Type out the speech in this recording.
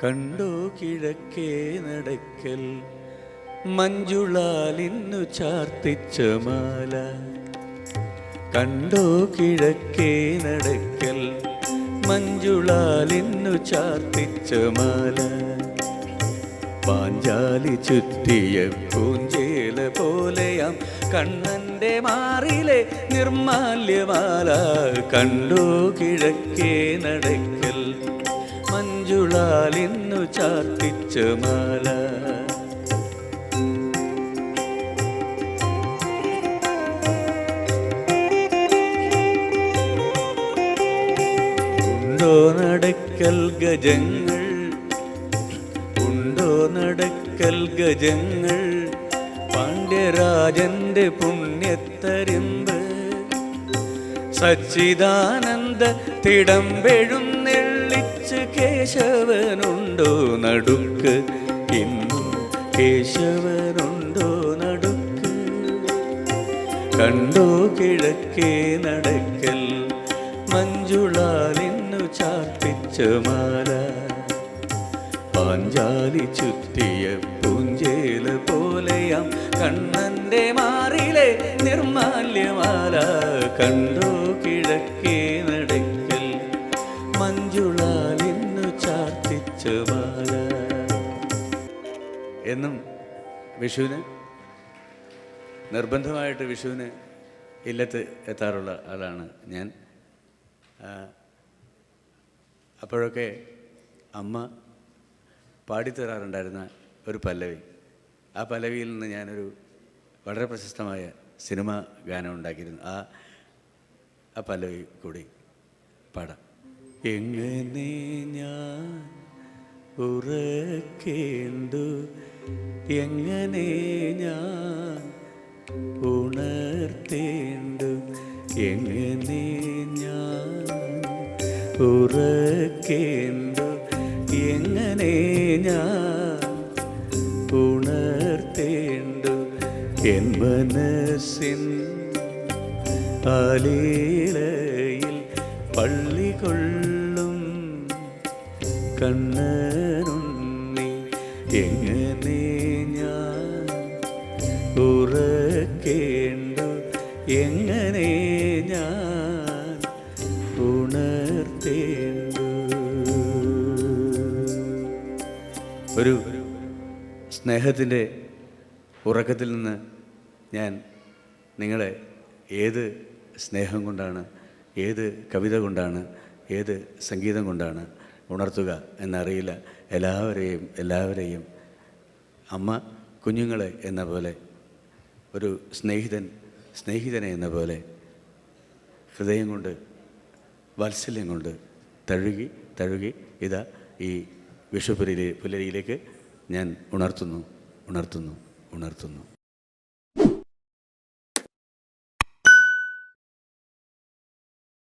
കണ്ടോ കിഴക്കേ നടക്കൽ മഞ്ജുളാലിന്നു ചാർത്തിച്ച മാല. കണ്ടോ കിഴക്കേ നടക്കൽ മഞ്ജുളാലിന്നു ചാർത്തിച്ച മാല. പാഞ്ചാലി ചുറ്റിയ പൂഞ്ചേല പോലെയാം കണ്ണന്റെ മാറിലെ നിർമാല്യമാല കണ്ടു കിഴക്കേ നടക്കൽ മഞ്ജുളാലിന്നു ചാർത്തിച്ച മാല. ഉണ്ടോ നടക്കൽ ഗജങ്ങൾ? ഉണ്ടോ നടക്കൽ ഗജങ്ങൾ? പാണ്ഡ്യരാജന്റെ പുണ്യത്തരിമ്പ്. സച്ചിദാനന്ദ തിടമ്പെഴുന്നെള്ളിച്ച് കേശവനുണ്ടോ നടുക്ക്? ഇന്നും കേശവനുണ്ടോ നടുക്ക്? കണ്ടോ കിഴക്കേ നടക്കൽ മഞ്ജുളാലിന്നു ചാർത്തിച്ച മാല? പാഞ്ചാലി ചുറ്റിയ പൂഞ്ചേല പോലെയാം. കണ്ണന്റെ മാറിലെ നിർമാല്യമാല കണ്ടോ കിഴക്കേ നടക്കൽ മഞ്ജുളാലിന്നു ചാർത്തിച്ച മാല എന്നും വിഷുവിന് നിർബന്ധമായിട്ട് വിഷുവിന് ഇല്ലത്ത് എത്താറുള്ള ആളാണ് ഞാൻ. അപ്പോഴൊക്കെ അമ്മ പാടിത്തരാറുണ്ടായിരുന്ന ഒരു പല്ലവി. ആ പല്ലവിയിൽ നിന്ന് ഞാനൊരു വളരെ പ്രശസ്തമായ സിനിമ ഗാനം ഉണ്ടാക്കിയിരുന്നു. ആ ആ പല്ലവി കൂടി പാടാം. എങ്ങനെ ഞാൻ ഉറക്കേണ്ടു? എങ്ങനെ ഞാൻ ഉണർത്തേണ്ടു? എങ്ങനെ ഞാൻ ഉറക്കേണ്ടു? എങ്ങനെ ഞാൻ ഉണർത്തേണ്ടു? എൻ മനസ്സിൻ അലീലയിൽ പള്ളി കൊള്ളും കണ്ണനുണ്ണി എങ്ങനെ ഞാൻ ഉറക്കേണ്ടു? എങ്ങനെ ഞാൻ ഉണർത്തേണ്ടു? ഒരു സ്നേഹത്തിന്റെ ഉറക്കത്തിൽ നിന്ന് ഞാൻ നിങ്ങളെ ഏത് സ്നേഹം കൊണ്ടാണ് ഏത് കവിത കൊണ്ടാണ് ഏത് സംഗീതം കൊണ്ടാണ് ഉണർത്തുക എന്നറിയില്ല. എല്ലാവരെയും എല്ലാവരെയും അമ്മ കുഞ്ഞുങ്ങളെ എന്ന പോലെ ഒരു സ്നേഹിതൻ സ്നേഹിതനെ എന്ന പോലെ ഹൃദയം കൊണ്ട് വാത്സല്യം കൊണ്ട് തഴുകി തഴുകി ഇതാ ഈ വിഷുപുരിയിലെ പുലരിയിലേക്ക് ഞാൻ ഉണർത്തുന്നു ഉണർത്തുന്നു ഉണർത്തുന്നു.